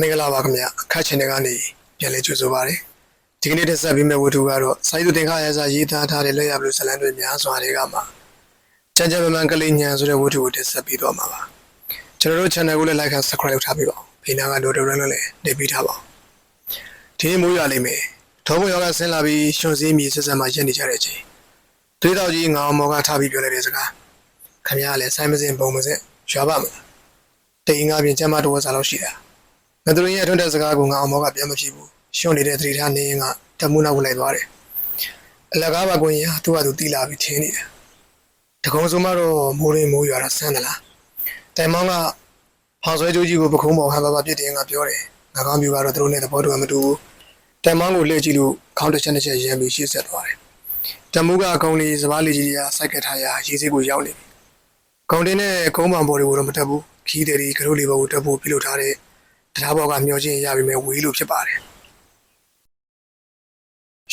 မင်္ဂလာပါခင်ဗျအခက်ချင်တဲ့ကနေပြန်လဲကြိုဆိုပါရစေဒီကနေ့တက်ဆက်ပြီးမဲ့ဝတ္ထုကတော့စိုင်းသူတင်ခရဲစာရေးသားထားတဲ့လက်ရဘလို့ဇလန်တွေများစွာတွေကမှချမ်းချမ်းမမှန်ကလေးညံဆိုတဲ့ဝတ္ထုကိုတက်ဆက်ပြီးတော့မှာပါကျွန်တော်တို့ channel ကိုလည်း like and subscribe လုပ်ထားပေးပါဦးဘေးနားက notification လည်းနေပေးထားပါဦးဒီနေ့မိုးရွာလိမ့်မယ်ထောပုံရောကဆင်းလာပြီးရှင်စည်းမြေဆက်ဆက်မှရက်နေကြတဲ့အချိန်သွေးတော်ကြီးငါအောင်မောကထားပြီးပြောလိုက်တဲ့စကားခင်ဗျားကလည်းဆိုင်းမစင်ပုံမစင်ရွာပါမလားတိန်ငါပြင်ကျမ်းမတော်စားလို့ရှိတာ ငါတို့ရဲ့ထွန်းတဲ့စကားကိုငါအောင်မောကပြန်မဖြစ်ဘူးရှွန့်နေတဲ့သတိထားနေရင်ကတမူနာဝင်လိုက်သွားတယ်အလကားပါကွင်ရသူ့ဟာသူတီလာပြီးထင်းနေတယ်တကုံစုံမတော့မိုးရင်းမိုးရွာတော့ဆန်းသလားတိုင်မောင်းကဖောင်ဆွဲကြိုးကြီးကိုပခုံးပေါ်ဟန်ပါပါပြစ်တယ်ငါပြောတယ်ငါကောင်းပြကတော့သူတို့နဲ့သဘောတူမှမတူဘူးတိုင်မောင်းကိုလှည့်ကြည့်လို့ခေါင်းတစ်ချက်တစ်ချက်ရမ်းပြီးရှေ့ဆက်သွားတယ်တမူကအကုံလေးစပားလေးကြီးကစိုက်ကထားရရေစိတ်ကိုရောက်နေပြီကုံတင်းနဲ့ကုန်းပံပေါ်တွေကိုတော့မတက်ဘူးခီးတယ်ဒီကရိုးလေးပေါ်ကိုတက်ဖို့ပြုလုပ်ထားတဲ့ တရားဘောကမျောချင်းရပြီမဲ့ဝေးလို့ဖြစ်ပါတယ်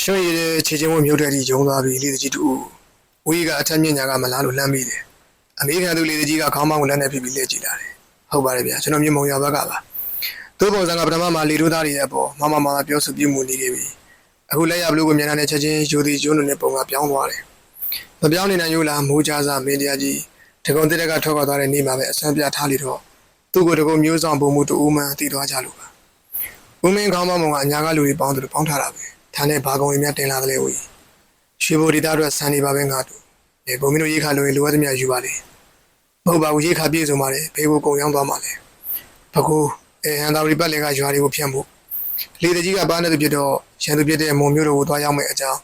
ရွှေရည်တဲ့ခြေချင်းဝမြုပ်တဲ့ဒီဂျုံသွားပြီးလေတကြီးတူဝေးကအထက်မြင့်ညာကမလားလို့လှမ်းမိတယ်အမေရိကန်သူလေတကြီးကခေါင်းမောင်းကိုလက်နဲ့ဖိပြီးလက်ကြည့်လာတယ်ဟုတ်ပါတယ်ဗျာကျွန်တော်မြေမုံရဘက်ကပါသူ့ပုံစံကပထမမှာလေထိုးသားတွေရဲ့ပေါ်မမမပြောဆိုပြမှုနေခဲ့ပြီအခုလက်ရဘလူးကိုမြန်တဲ့ချက်ချင်းယူသည်ကျိုးနေတဲ့ပုံကပြောင်းသွားတယ်မပြောင်းနေနိုင်ဘူးလားမိုးကြစားမင်းတရားကြီးတကုံတက်တက်ကထောက်ခွာသွားတဲ့နေ့မှာပဲအဆန်းပြထားလိတော့ သူ့ကိုယ်တကုံမျိုးဆောင်ပုံမှုတူဦးမှန်တည်သွားကြလို့ပါဦးမင်းခေါင်းမမုံကအညာကလူတွေပေါင်းသူတို့ပေါင်းထားတာပဲဒါနဲ့ဘာကုံတွေများတင်လာတယ်လေဦးရွှေဘိုဒေတာအတွက်စံနေပါပဲငါတို့ဒီဘုံမင်းတို့ရေခါလို့လိုအပ်သမျှယူပါလေမဟုတ်ပါဘူးရေခါပြည့်စုံပါလေဘေးကိုကုံရောက်သွားပါလေဘကူအဲဟန်တာရီပတ်လင်ကရွာတွေကိုဖြန့်ဖို့လေတကြီးကပါနေသူပြတော့ရန်သူပြတဲ့မုံမျိုးတို့ကိုသွားရောက်မယ်အကြောင်း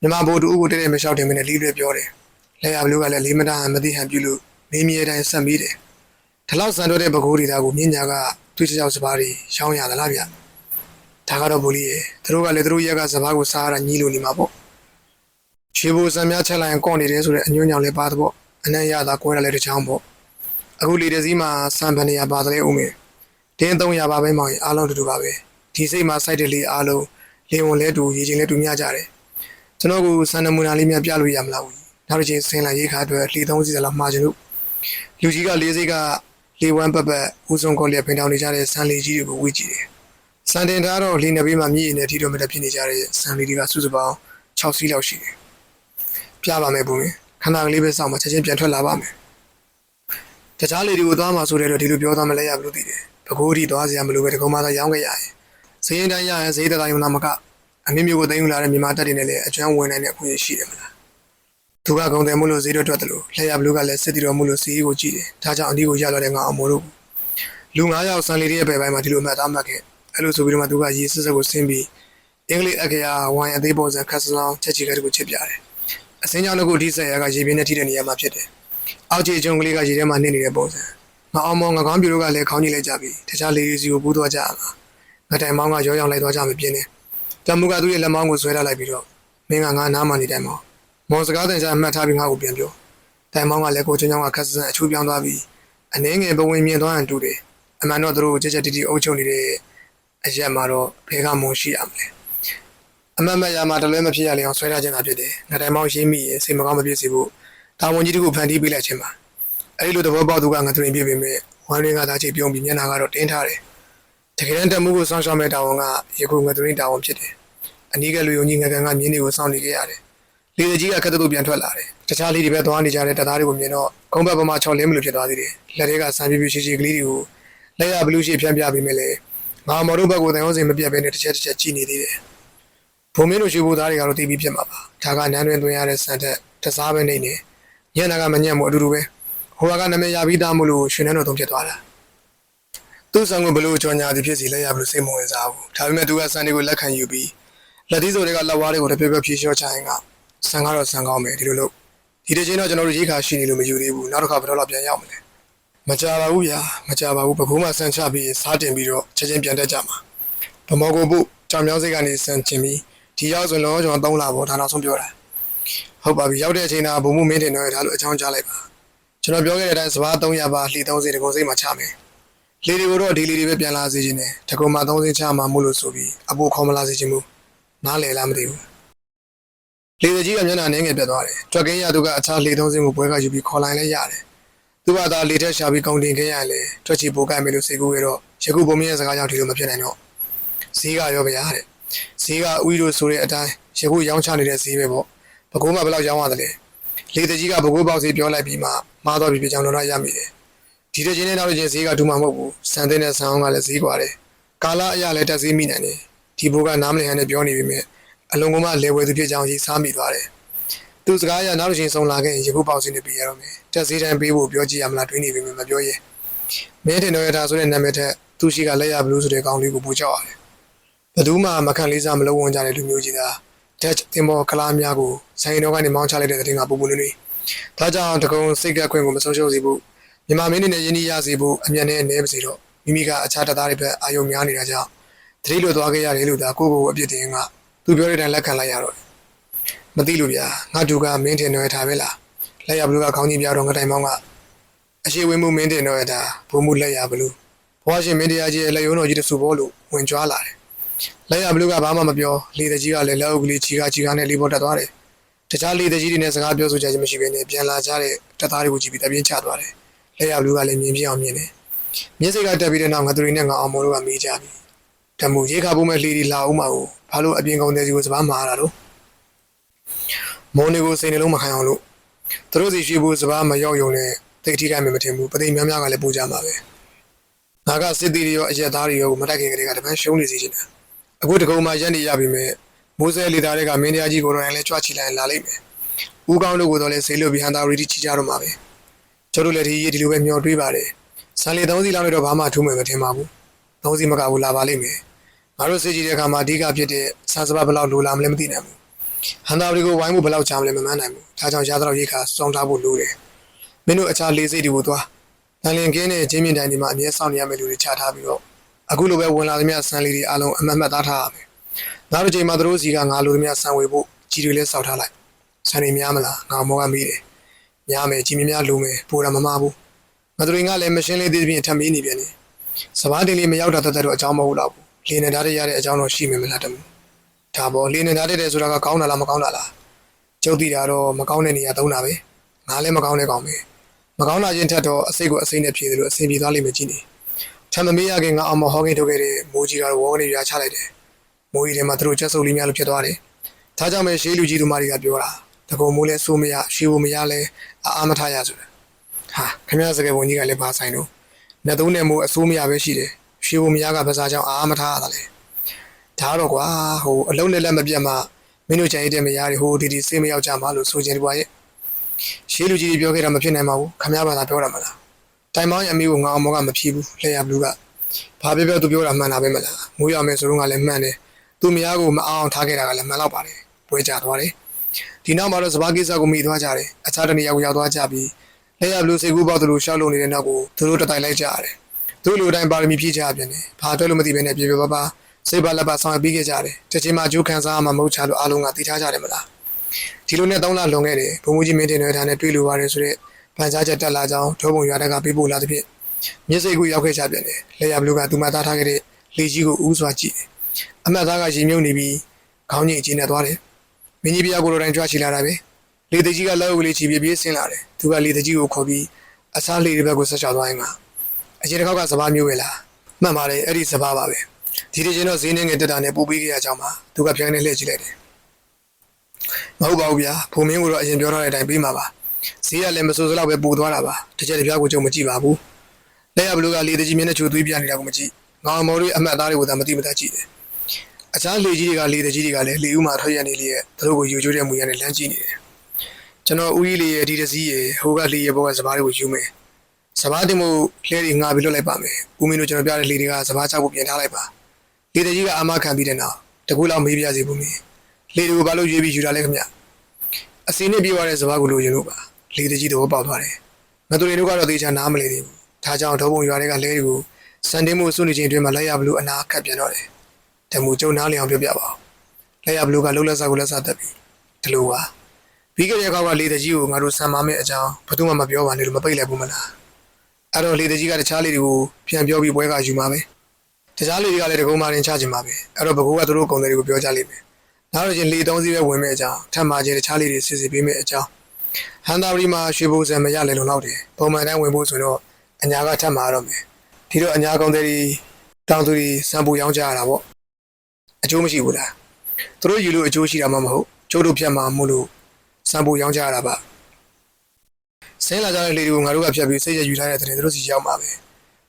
မြမဘိုးတူဦးကိုတဲ့တဲ့မလျှောက်တင်မင်းနဲ့လီးလွဲပြောတယ်လက်ရဘလူးကလည်းလေးမတဟန်မသိဟန်ပြုလို့မင်းမြေတိုင်းဆက်မိတယ် ဒီလောက်စံတော့တဲ့ပကိုးဒေတာကိုမြင်းညာကသူ့ချောက်စပါးတွေရှောင်းရသလားဗျဒါကတော့ဘူလီရဲ့သူတို့ကလည်းသူတို့ရက်ကစပါးကိုစားရတာညီးလို့နေမှာပေါ့ခြေဘိုစံများချက်လိုက်ရင်ကော့နေတယ်ဆိုတဲ့အညွှန်းညောင်လေးပါတော့ပေါ့အနံ့ရတာကွဲတာလည်းတစ်ချောင်းပေါ့အခုလေတစည်းမှာစံပန်နေရပါတယ်ဦးမေတင်း300ပါပဲမောင်ရင်အားလုံးတူတူပါပဲဒီစိတ်မှာစိုက်တဲ့လေးအားလုံးလေဝင်လဲတူရေချင်းလဲတူမျှကြတယ်ကျွန်တော်ကစံနမူနာလေးများပြလို့ရမလားဦးနောက်တစ်ချိန်ဆင်းလာရေးခါအတွက်လေ3စီစလောက်မှာချင်လို့လူကြီးကလေးစိတ်က လေဝမ်းပပတ်ဦးစုံကောလျက်ပင်တောင်နေကြတဲ့ဆန်လီကြီးတွေကိုဝေ့ကြည့်တယ်။စန်တင်ထားတော့လေနဘေးမှာမြည်ရည်နဲ့ထီတော်မတက်ဖြစ်နေကြတဲ့ဆန်လီတွေကစုစုပေါင်း6စီးလောက်ရှိတယ်။ပြပါမယ်ဘုံရင်ခဏကလေးပဲစောင့်မှချက်ချင်းပြန်ထွက်လာပါမယ်။တခြားလေတွေကိုသွားမှာဆိုတဲ့တော့ဒီလိုပြောသားမလဲရဘူးလို့သိတယ်။ပကိုးတီသွားစရာမလိုပဲတကုံမသာရောင်းခဲ့ရရင်ဈေးတိုင်းရရင်ဈေးတတိုင်းမလားမကအမင်းမျိုးကိုသိမ်းယူလာတဲ့မြန်မာတပ်တွေနဲ့လည်းအကျွမ်းဝင်နိုင်တဲ့အခွင့်အရေးရှိတယ်မလား။ သူကဂုံတယ်မို့လို့ဈေးတော့ထွက်တယ်လို့လက်ရဘလူးကလည်းစစ်တီတော်မို့လို့ဈေးကိုကြည့်တယ်။ဒါကြောင့်အဒီကိုရလာတဲ့ငါအမိုးတို့လူ9ယောက်စံလီရဲ့ဘယ်ပိုင်းမှာဒီလိုမှတ်သားမှတ်ခဲ့အဲ့လိုဆိုပြီးတော့မှသူကရေးစစ်စစ်ကိုဆင်းပြီးအင်္ဂလိပ်အခရာဝိုင်အသေးပုံစံခတ်စလောင်းချက်ချီကတကိုချစ်ပြတယ်။အစင်းကြောင့်ကိုဒီဆက်ရကရေပြင်းနဲ့ထိတဲ့နေရာမှာဖြစ်တယ်။အောက်ခြေကျုံကလေးကရေထဲမှာနေနေတဲ့ပုံစံငါအောင်မောင်ငါကောင်းပြိုတို့ကလည်းခေါင်းကြီးလိုက်ကြပြီးတခြားလေစီကိုပူးသွားကြရမှာငါတိုင်မောင်းကရောရောင်လိုက်သွားကြမပြင်းနဲ့တမူကသူ့ရဲ့လက်မောင်းကိုဆွဲထားလိုက်ပြီးတော့မင်းကငါနားမှနေတိုင်မောင်း မော်စကားတန်ချာမှတ်ထားပြီးငါ့ကိုပြန်ပြောတိုင်မောင်းကလည်းကိုချွန်းချောင်းကခက်ဆန်အချိုးပြောင်းသွားပြီးအနှင်းငယ်ပဝင်းမြင်သွားရင်တူတယ်အမှန်တော့သူတို့ကြက်ကြက်တီတီအုပ်ချုပ်နေတဲ့အရက်မှာတော့ဖေကမုံရှိရမလဲအမှန်မှန်ရမှာတလွဲမဖြစ်ရလေအောင်ဆွဲထားခြင်းသာဖြစ်တယ်ငါတိုင်မောင်းရှင်းမိရင်စိတ်မကောင်းမဖြစ်စေဖို့တာဝန်ကြီးတခုဖန်တီးပေးလိုက်ခြင်းပါအဲ့ဒီလိုသဘောပေါက်သူကငါသူရင်ပြပေမဲ့ဝမ်းရင်းကသာချိတ်ပြုံးပြီးမျက်နှာကတော့တင်းထားတယ်တကယ်တမ်းတက်မှုကိုစောင့်ရှောက်မဲ့တာဝန်ကရေခုငါသူရင်တာဝန်ဖြစ်တယ်အနီးကလူယုံကြီးငကန်ကမြင်းတွေကိုစောင့်နေခဲ့ရတယ် လေတကြီးကခက်တူပြန်ထွက်လာတယ်တခြားလေးတွေပဲသွားနေကြတဲ့တပ်သားတွေကိုမြင်တော့ကုန်းဘက်ပမာ6လင်းမလို့ဖြစ်သွားသေးတယ်လက်တွေကစံပြပြရှိရှိကလေးတွေကိုလက်ရဘလူးရှိဖြန်းပြပေးမယ်လေငါမော်တို့ဘက်ကိုတန်ရုံးစင်မပြတ်ဘဲနဲ့တစ်ချက်တစ်ချက်ကြည့်နေသေးတယ်ဘုံမင်းတို့ရှိဖို့သားတွေကတော့တီးပြီးဖြစ်မှာပါဒါကနန်းတွင်သွင်းရတဲ့စံတက်တစားပဲနေနေညနာကမညံ့မို့အတူတူပဲဟိုကနာမည်ရပြီးသားမို့လို့ရှင်နှန်းတော်သုံးဖြစ်သွားတာသူ့ဆောင်ကဘလို့ကြော်ညာသည်ဖြစ်စီလက်ရဘလို့စိတ်မဝင်စားဘူးဒါပေမဲ့သူကစံတွေကိုလက်ခံယူပြီးလက်သီးစိုးတွေကလက်ဝါးတွေကိုတပြက်ပြက်ဖြေလျှော့ချရင်က ဆန်ကတော့ဆန်ကောင်းမယ်ဒီလိုလို့ဒီတစ်ချိန်တော့ကျွန်တော်တို့ရေခါရှိနေလို့မယူသေးဘူးနောက်တစ်ခါဘယ်တော့လောက်ပြန်ရောက်မလဲမကြပါဘူးဗျာမကြပါဘူးပကူးမှဆန်ချပြီးစားတင်ပြီးတော့ချက်ချင်းပြန်တက်ကြမှာဗမောကိုပုကြောင်မြောင်းစိတ်ကနေဆန်ချင်ပြီးဒီရောက်ဆိုလောကျွန်တော်၃လပေါ့ဒါနောက်ဆုံးပြောတာဟုတ်ပါပြီရောက်တဲ့အချိန်ကဘုံမှုမင်းတင်တော့ဒါလို့အချောင်းကြားလိုက်ပါကျွန်တော်ပြောခဲ့တဲ့အတိုင်းစပါး300ပါလှီ30တကုံစိတ်မှာချမယ်လေတွေကိုတော့ဒီလေတွေပဲပြန်လာစေခြင်းနဲ့တကုံမှာ30ချမှာမို့လို့ဆိုပြီးအဖို့ခေါ်မလာစေခြင်းမို့နားလည်လားမသိဘူး လေတကြီးကမျက်နှာနင်းငယ်ပြတ်သွားတယ်ကြွက်ကင်းရသူကအခြားလေသုံးစင်းကိုပွဲကယူပြီးခေါ်လိုက်လဲရတယ် သူကသာလေထက်ရှာပြီးကောင်းတင်ခဲ့ရလေထွက်ချီပိုကမယ်လို့စိတ်ကူးရတော့ယခုဘုံမင်းရဲ့စကားကြောင့်ဒီလိုမဖြစ်နိုင်တော့ဈေးကရောဗျာတဲ့ဈေးကဦတို့ဆိုတဲ့အတိုင်းယခုရောင်းချနေတဲ့ဈေးပဲပေါ့ဘကိုးမဘယ်လောက်ရောင်းရတယ်လဲလေတကြီးကဘကိုးပေါက်ဈေးပြောလိုက်ပြီးမှမားတော့ပြီပြကြောင်တော့ရမိတယ်ဒီတစ်ချင်းနဲ့နောက်တစ်ချင်းဈေးကဒူမှာမဟုတ်ဘူးစံတဲ့နဲ့ဆန်အောင်ကလည်းဈေးกว่าတယ်ကာလအရလည်းတက်ဈေးမိနိုင်တယ်ဒီဘိုးကနားမလည်ဟန်နဲ့ပြောနေပြီမြဲ အလုံးကမလေဝဲသူဖြစ်ကြောင်းကြီးစားမိသွားတယ်သူစကားအရနောက်တစ်ချိန်ဆုံလာခဲ့ရင်ယခုပေါက်စင်းနေပြရတော့မယ်တက်စည်းတိုင်းပေးဖို့ပြောကြည့်ရမလားတွေးနေပြီမပြောရဲမင်းတင်တော့ရတာဆိုတဲ့နာမည်ထက်သူရှိကလက်ရဘလူးဆိုတဲ့ကောင်းလေးကိုပူကြောက်ရတယ်ဘယ်သူမှမခံလေးစားမလုံးဝကြတဲ့လူမျိုးကြီးသားတက်တင်ပေါ်ကလားများကိုဆိုင်တော်ကနေမောင်းချလိုက်တဲ့တဲ့တင်ကပူပူနေနေဒါကြောင့်တကုံစိတ်ကခွင့်ကိုမဆုံးရှုံးစေဖို့မြန်မာမင်းနဲ့ရင်းနှီးရစေဖို့အမြန်နဲ့အနေပါစေတော့မိမိကအခြားတပ်သားတွေဘက်အာယုံများနေတာကြောင့်သတိလွတ်သွားခဲ့ရတယ်လို့ဒါကိုယ့်ကိုယ်အပြစ်တင်က သူပြောတဲ့အတိုင်းလက်ခံလိုက်ရတော့တယ်မသိလို့ဗျာငါတူကမင်းတင်တော့ထားပဲလားလက်ရဘလူးကခေါင်းကြီးပြတော့ငတိုင်မောင်းကအရှိဝင်းမှုမင်းတင်တော့တာဘုံမှုလက်ရဘလူးဘွားရှင်မင်းတရားကြီးရဲ့လက်ရုံးတော်ကြီးတဆူဘောလို့ဝင်ကြွားလာတယ်လက်ရဘလူးကဘာမှမပြောလေတကြီးကလည်းလက်အုပ်ကလေးချီကချီကနဲ့လေးပေါ်တက်သွားတယ်တခြားလေတကြီးတွေနဲ့စကားပြောဆိုကြခြင်းမရှိဘဲနဲ့ပြန်လာကြတဲ့တပ်သားတွေကိုကြည့်ပြီးတပြင်းချသွားတယ်လက်ရဘလူးကလည်းမြင်ပြအောင်မြင်တယ်မျက်စိကတက်ပြီးတဲ့နောက်ငါတို့တွေနဲ့ငါအောင်မောတို့ကမေးကြပြီ တမှုရေခါဖို့မဲ့လေဒီလာဦးမှာကိုဘာလို့အပြင်ကုန်တဲ့စီကိုစပားမှားတာတော့မော်နေကိုစိတ်နှလုံးမခံအောင်လို့သူတို့စီရှိဖို့စပားမရောက်ယုံနဲ့တိတ်ထိခိုက်မှမထင်ဘူးပသိမ်များများကလည်းပူကြမှာပဲငါကစစ်တီတွေရောအရက်သားတွေရောမတိုက်ခင်ကလေးကတပန်းရှုံးနေစီချင်တယ်အခုတကုံမှရက်နေရပြီမဲ့မိုးစဲလေသားတွေကမင်းတရားကြီးကိုတော့လည်းကြွချီလိုက်လာလိမ့်မယ်ဦးကောင်းတို့ကိုတော့လည်းဆေးလို့ပြီးဟန်တာရီတီချီကြတော့မှာပဲကျွန်တော်လည်းဒီဒီလိုပဲမျောတွေးပါတယ်ဆန်လီသုံးစီလောက်နဲ့တော့ဘာမှထူးမယ်မထင်ပါဘူးသုံးစီမကဘူးလာပါလိမ့်မယ် ငါတို့စစ်ကြည့်တဲ့အခါမှာအဓိကဖြစ်တဲ့ဆန်စပါဘယ်လောက်လိုလာမလဲမသိနိုင်ဘူးဟန်တာဘရီကိုဝိုင်းဖို့ဘယ်လောက်ချားမလဲမမှန်းနိုင်ဘူးဒါကြောင့်ရတော့ရိခါစောင်းထားဖို့လိုတယ်မင်းတို့အခြားလေးစိတ်တွေကိုသွားတန်လင်ကင်းနဲ့ချင်းမြင့်တိုင်ဒီမှာအမြဲစောင့်နေရမယ့်လူတွေချထားပြီးတော့အခုလိုပဲဝင်လာသမျှဆန်လေးတွေအလုံးအမတ်မှတ်သားထားရမယ်နောက်တစ်ချိန်မှာသူတို့စီကငါလိုသမျှဆန်ဝေဖို့ကြီးတွေလည်းစောက်ထားလိုက်ဆန်တွေများမလားငါမောကမေးတယ်များမယ်ကြီးများလိုမယ်ပိုတာမမဘူးငါတို့တွေကလည်းမရှင်းလေးသေးပြင်ထပ်မေးနေပြန်နေစပားတင်လေးမရောက်တာတတ်တော့အကြောင်းမဟုတ်တော့ဘူး လေနေသားတွေရတဲ့အကြောင်းတော့ရှိမယ်မလားတမဒါပေါ်လင်းနေသားတဲ့ဆိုတာကကောင်းတာလားမကောင်းတာလားကျုပ်သိတာတော့မကောင်းတဲ့နေရာသုံးတာပဲငါလည်းမကောင်းတဲ့ကောင်ပဲမကောင်းတာချင်းထက်တော့အစိတ်ကိုအစိတ်နဲ့ဖြေတယ်လို့အစဉ်ပြေသွားလိမ့်မယ်ကြည့်နေထမ်းမမေးရခင်ငါအောင်မဟောကင်းထုတ်ခဲ့တဲ့မိုးကြီးကတော့ဝေါကနေပြာချလိုက်တယ်မိုးကြီးထဲမှာသူတို့ချက်ဆုပ်လေးများလို့ဖြစ်သွားတယ်ဒါကြောင့်ပဲရှေးလူကြီးသူမတွေကပြောတာတကုံမိုးလဲစိုးမရရှေးဖို့မရလဲအာအာမထရဆိုတာဟာခင်ဗျားစကားဝန်ကြီးကလည်းဘာဆိုင်လို့နှစ်သုံးနဲ့မိုးအစိုးမရပဲရှိတယ် ရှေးဖို့မရကဘာစားကြောင့်အာအာမထရတာလဲဒါတော့ကွာဟိုအလုံးနဲ့လက်မပြတ်မှမင်းတို့ကြံရတဲ့မရတွေဟိုဒီဒီစေးမရောက်ကြမှာလို့ဆိုချင်တယ်ကွာရဲ့ရှေးလူကြီးတွေပြောခဲ့တာမဖြစ်နိုင်ပါဘူးခမရဘာသာပြောတာမလားတိုင်မောင်းရဲ့အမေကိုငါအောင်မောကမဖြီးဘူးလှည့်ရဘလူးကဘာပြောပြောသူပြောတာမှန်တာပဲမလားမိုးရမယ်ဆိုတော့ကလည်းမှန်တယ်သူမရကိုမအောင်ထားခဲ့တာကလည်းမှန်တော့ပါတယ်ပွဲကြသွားတယ်ဒီနောက်မှာတော့စပါးကိစ္စကိုမိသွားကြတယ်အခြားတနေရာကိုရောက်သွားကြပြီးလှည့်ရဘလူးစိတ်ကူးပေါက်သူတို့ရှောက်လုံနေတဲ့နောက်ကိုသူတို့တတိုင်လိုက်ကြရတယ် သူတို့လူတိုင်းပါရမီဖြည့်ကြပြန်တယ်ဘာအတွက်လို့မသိဘဲနဲ့ပြေပြေပါပါစိတ်ပါလက်ပါဆောင်ရွက်ပြီးခဲ့ကြတယ်။တစ်ချိန်မှအကျိုးခံစားရမှာမဟုတ်ချလို့အားလုံးကသိထားကြတယ်မလား။ဒီလိုနဲ့၃လလွန်ခဲ့တယ်ဘုံမူကြီးမင်းတင်တဲ့ထားနဲ့တွေ့လိုပါတယ်ဆိုတော့ပန်ကြားချက်တက်လာကြောင်းဒုံဘုံရွာတက်ကပေးပို့လာသဖြင့်မျက်စိကူရောက်ခဲ့ကြပြန်တယ်။လက်ရဘလူးကသူမသားထားခဲ့တဲ့လေကြီးကိုဦးစွာကြည့်တယ်။အမတ်သားကရင်မြုပ်နေပြီးခေါင်းကြီးအကျဉ်းနဲ့သွားတယ်။မင်းကြီးပြားကိုလိုတိုင်းကြွချီလာတာပဲ။လေတကြီးကလက်အုပ်ကလေးချီပြေးပြေးဆင်းလာတယ်။သူကလေတကြီးကိုခေါ်ပြီးအစားလေတွေဘက်ကိုဆက်ချသွားရင်က အချင်းတစ်ခေါက်ကစပားမျိုးပဲလား။မှန်ပါတယ်အဲ့ဒီစပားပါပဲ။ဒီဒီချင်းတော့ဈေးနှင်းငယ်တက်တာနဲ့ပို့ပေးခဲ့ရကြောင်းပါသူကပြန်နေလှည့်ကြည့်လိုက်တယ်မဟုတ်ပါဘူးဗျာဘုံမင်းကိုတော့အရင်ပြောထားတဲ့အတိုင်းပေးမှာပါဈေးကလည်းမစိုးစလောက်ပဲပို့သွားတာပါတစ်ချက်တစ်ပြားကိုကြုံမကြည့်ပါဘူးလက်ရဘလူးကလေတကြီးမျက်နှာချိုသွေးပြနေတာကိုမကြည့်ငေါမော်တွေအမှတ်သားတွေကိုသာမသိမသာကြည့်တယ်အခြားလေကြီးတွေကလေတကြီးတွေကလည်းလေဦးမှာထွက်ရနေလေရဲ့သူတို့ကိုယူကျိုးတဲ့မူရနဲ့လမ်းကြည့်နေတယ်ကျွန်တော်ဦးကြီးလေးရဲ့ဒီတစည်းရဲ့ဟိုကလေရဲ့ဘောကစပားတွေကိုယူမယ် စပားတင်မှုလှဲတွေငါပြီးလွတ်လိုက်ပါမယ်ဦးမင်းတို့ကျွန်တော်ပြတဲ့လေတွေကစပားချဖို့ပြင်ထားလိုက်ပါလေတကြီးကအာမခံပြီးတဲ့နောက်တကူလောက်မေးပြစီဘူးမင်းလေတွေကိုဘာလို့ရွေးပြီးယူတာလဲခင်ဗျအစင်းနဲ့ပြေးသွားတဲ့စပားကိုလိုချင်လို့ပါလေတကြီးတော့ပေါက်သွားတယ်ငါတို့တွေတို့ကတော့သေချာနားမလဲသေးဘူးဒါကြောင့်ဒုံဘုံရွာတွေကလဲတွေကိုစန်တင်းမှုစွန့်နေခြင်းအတွင်းမှာလိုက်ရဘလို့အနာခတ်ပြန်တော့တယ်တမူကျုံနားလျအောင်ပြောပြပါဦးလိုက်ရဘလို့ကလှုပ်လက်စားကိုလက်စားတက်ပြီးဒီလိုပါပြီးခဲ့တဲ့ခေါက်ကလေတကြီးကိုငါတို့စံမမဲ့အကြောင်းဘယ်သူမှမပြောပါနဲ့လို့မပိတ်လိုက်ဘူးမလား အဲ့တော့လေတကြီးကတခြားလေးတွေကိုပြန်ပြောပြီးပွဲကယူမှာပဲတခြားလူတွေကလည်းတကုံမာရင်ချခြင်းပါပဲအဲ့တော့ဘကူကသူတို့ကုံတွေကိုပြောကြလိမ့်မယ်နောက်တော့ချင်းလေသုံးစီးပဲဝင်မဲ့အကြောင်းထပ်မှာချင်းတခြားလူတွေစစ်စစ်ပေးမဲ့အကြောင်းဟန်တာရီမှာရွှေဘိုစံမရလေလုံလောက်တယ်ပုံမှန်တိုင်းဝင်ဖို့ဆိုတော့အညာကထပ်မှာတော့မယ်ဒီတော့အညာကောင်တွေတောင်သူတွေစံပူရောင်းကြရတာပေါ့အကျိုးမရှိဘူးလားသူတို့ယူလို့အကျိုးရှိတာမှမဟုတ်ကျိုးတို့ဖြတ်မှာမို့လို့စံပူရောင်းကြရတာပါ ဆင်းလာကြတဲ့လေတွေကိုငါတို့ကဖြတ်ပြီးစိတ်ရယူထားတဲ့တဲ့သူတို့စီရောက်မှာပဲ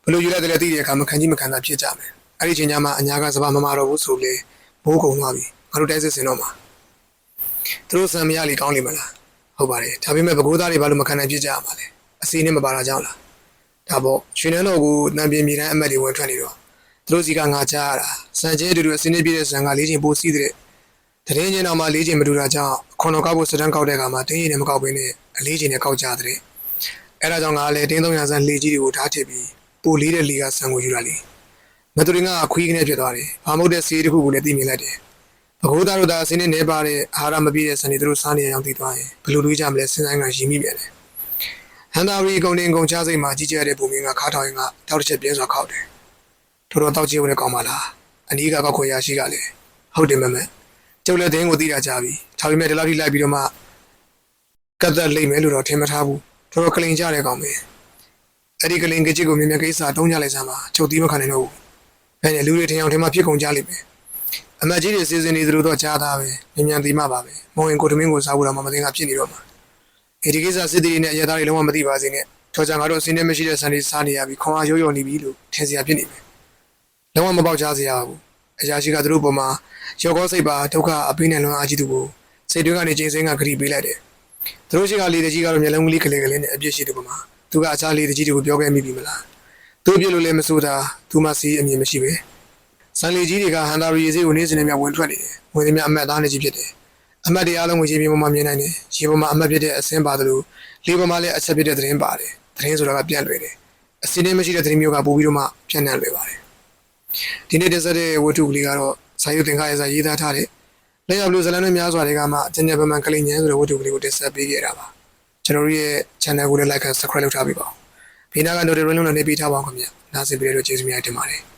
ဘလို့ယူလိုက်တဲ့သိတဲ့အခါမခံကြီးမခံတာဖြစ်ကြမယ်အဲ့ဒီချိန်ကျမှအညာကစပါမမာတော့ဘူးဆိုလေဘိုးကုံသွားပြီငါတို့တိုက်စစ်စင်တော့မှာသူတို့စံမရလေကောင်းလိမ့်မလားဟုတ်ပါတယ်ဒါပေမဲ့ဘကိုးသားတွေဘာလို့မခံနိုင်ဖြစ်ကြရမှာလဲအစီနဲ့မပါတာကြောင့်လားဒါပေါ့ရွှေနန်းတော်ကိုတန်ပြင်းမြေတန်းအမတ်တွေဝင်ထွက်နေတော့သူတို့စီကငါကြားရတာစံကျဲတူတူအစီနဲ့ပြည့်တဲ့ဇံကလေးချင်းပိုစီးတဲ့တရင်ချင်းတော့မှလေးချင်းမတူတာကြောင့်ခွန်တော်ကောက်ဖို့စတန်းကောက်တဲ့အခါမှာတင်းရင်နဲ့မကောက်ဘဲနဲ့ အလေးချင်းနဲ့ကောက်ကြတဲ့အဲ့ဒါကြောင့်ငါလည်းတင်း300ဇန်လေကြီးတွေကိုဓာတ်ထည့်ပြီးပိုလေးတဲ့လေကဆံကိုယူတာလေမတူရင်ကခွီးကနေဖြစ်သွားတယ်ဘာမို့တဲ့စီးတစ်ခုကိုလည်းသိမြင်လိုက်တယ်ဘကိုးသားတို့သာအစင်းနဲ့နေပါတဲ့အာဟာရမပြည့်တဲ့စံတွေသူတို့စားနေရအောင်သိသွားရင်ဘယ်လိုတွေးကြမလဲစဉ်းစားရင်ကရင်းမိပြန်တယ်ဟန်တာရီကုံတင်ကုံချစိတ်မှာကြီးကျယ်တဲ့ပုံမြင်ကခါထောင်ရင်ကတောက်တစ်ချက်ပြင်းစွာခောက်တယ်ထို့တော့တောက်ချေဝင်ကောင်းပါလားအနီးကကောက်ခွေရရှိကလည်းဟုတ်တယ်မမကျုပ်လည်းတင်းကိုသိတာကြပြီထောင်ပေမဲ့ဒီလောက်ထိလိုက်ပြီးတော့မှ ကတ်သက်လိမ့်မယ်လို့တော့ထင်မထားဘူးတော်တော်ကလင်ကြတဲ့ကောင်ပဲအဲ့ဒီကလင်ကချစ်ကိုမြင်မြင်ကိစ္စတုံးကြလိုက်စမ်းပါချုပ်သီးမခံနိုင်တော့ဘူးဘယ်နဲ့လူတွေထင်အောင်ထင်မှဖြစ်ကုန်ကြလိမ့်မယ်အမတ်ကြီးတွေစီစဉ်နေသလိုတော့ကြားသားပဲမြန်မြန်သိမှပါပဲမောင်ရင်ကိုတမင်းကိုစားဖို့တော့မမသိငါဖြစ်နေတော့မှာဒီကိစ္စစစ်တီနဲ့အရသားတွေလုံးဝမသိပါစေနဲ့ထော်ကြငါတို့အစင်းနဲ့မရှိတဲ့ဆန်တွေစားနေရပြီခွန်အားရိုးရိုးနေပြီလို့ထင်စရာဖြစ်နေမယ်လုံးဝမပေါက်ချစရာဘူးအရာရှိကသူတို့ပေါ်မှာရောကောစိတ်ပါဒုက္ခအပိနဲ့လွန်အားကြီးသူကိုစိတ်တွင်းကနေချိန်စင်းကခရီးပေးလိုက်တယ် သူတို့ရှိကလေတကြီးကတော့မျက်လုံးကလေးကလေးကလေးနဲ့အပြစ်ရှိတယ်ပေါ်မှာသူကအခြားလေတကြီးတွေကိုပြောခဲ့မိပြီမလားသူပြစ်လို့လည်းမဆိုတာသူမှစီးအမြင်မရှိပဲစံလီကြီးတွေကဟန်တာရီရေးစေးကိုနေ့စဉ်နဲ့မြဝင်ထွက်နေတယ်။ဝင်သမျှအမတ်သားနေကြီးဖြစ်တယ်။အမတ်တွေအားလုံးကိုရေပြင်ပေါ်မှာမြင်နိုင်တယ်။ရေပေါ်မှာအမတ်ဖြစ်တဲ့အစင်းပါတယ်လို့လေပေါ်မှာလည်းအချက်ဖြစ်တဲ့သတင်းပါတယ်။သတင်းဆိုတာကပြန့်လွယ်တယ်။အစင်းနဲ့မရှိတဲ့သတင်းမျိုးကပို့ပြီးတော့မှပြန့်နှံ့လွယ်ပါတယ်။ဒီနေ့တင်ဆက်တဲ့ဝတ္ထုကလေးကတော့စာရုပ်သင်္ခါရစာရေးသားထားတဲ့ လက်ရောက်လို့ဇလန်တွေများစွာတွေကမှအကျဉ်းချုပ်ပမှန်ကလေးညံဆိုတဲ့ဝတ္ထုကလေးကိုတင်ဆက်ပေးခဲ့တာပါ။ကျွန်တော်တို့ရဲ့ channel ကိုလည်း like and subscribe လုပ်ထားပေးပါဦး။ဘေးနားက notification လုံးနဲ့နေပေးထားပါအောင်ခင်ဗျာ။နားဆင်ပေးတဲ့အတွက်ကျေးဇူးများတင်ပါတယ်။